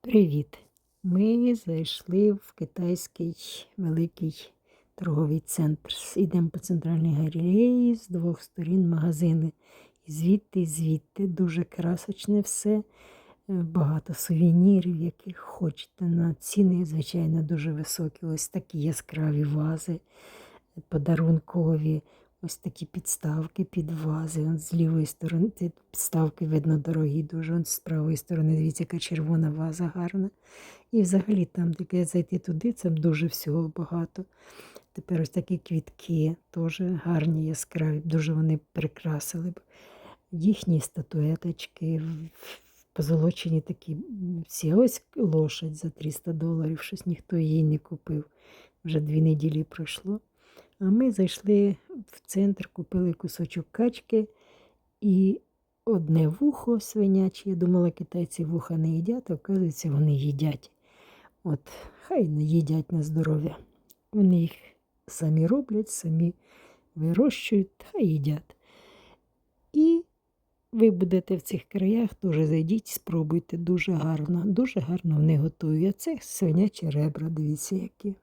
Привіт! Ми зайшли в китайський великий торговий центр. Йдемо по центральній галереї, з двох сторін магазини. І звідти, звідти дуже красочне все. Е, Багато сувенірів, яких хочете. На ціни, звичайно, дуже високі. Ось такі яскраві вази, подарункові. Ось такі підставки під вази. Он з лівої сторони ці підставки видно дорогі дуже. Он з правої сторони, дивіться, яка червона ваза гарна. І взагалі там таке зайти туди, це дуже всього багато. Тепер ось такі квітки, теж гарні, яскраві, дуже вони прикрасили б. Їхні статуеточки, позолочені такі всі. Ось лошадь за 300 доларів, щось ніхто її не купив. Вже дві неділі пройшло. А ми зайшли в центр, купили кусочок качки і одне вухо свиняче. Я думала, китайці вуха не їдять, а оказується, вони їдять. От, хай не їдять на здоров'я. Вони їх самі роблять, самі вирощують та їдять. І ви будете в цих краях, теж зайдіть, спробуйте дуже гарно. Дуже гарно вони готують. А це свинячі ребра, дивіться, які.